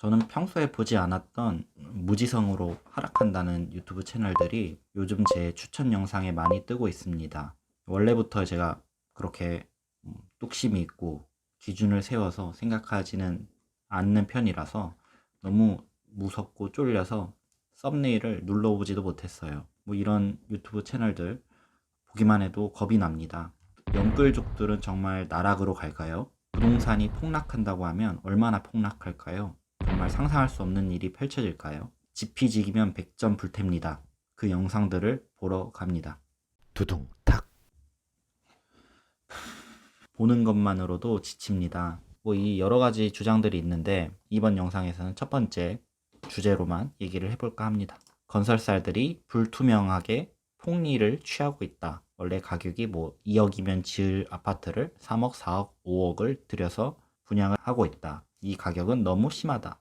저는 평소에 보지 않았던 무지성으로 하락한다는 유튜브 채널들이 요즘 제 추천 영상에 많이 뜨고 있습니다. 원래부터 제가 그렇게 음, 뚝심이 있고 기준을 세워서 생각하지는 않는 편이라서 너무 무섭고 쫄려서 썸네일을 눌러보지도 못했어요. 뭐 이런 유튜브 채널들 보기만 해도 겁이 납니다. 영끌족들은 정말 나락으로 갈까요? 부동산이 폭락한다고 하면 얼마나 폭락할까요? 정말 상상할 수 없는 일이 펼쳐질까요? 지피지기면 100점 불탭니다. 그 영상들을 보러 갑니다. 두둥 탁 보는 것만으로도 지칩니다. 뭐 이 여러 가지 주장들이 있는데 이번 영상에서는 첫 번째 주제로만 얘기를 해볼까 합니다. 건설사들이 불투명하게 폭리를 취하고 있다. 원래 가격이 뭐 2억이면 지을 아파트를 3억, 4억, 5억을 들여서 분양을 하고 있다. 이 가격은 너무 심하다.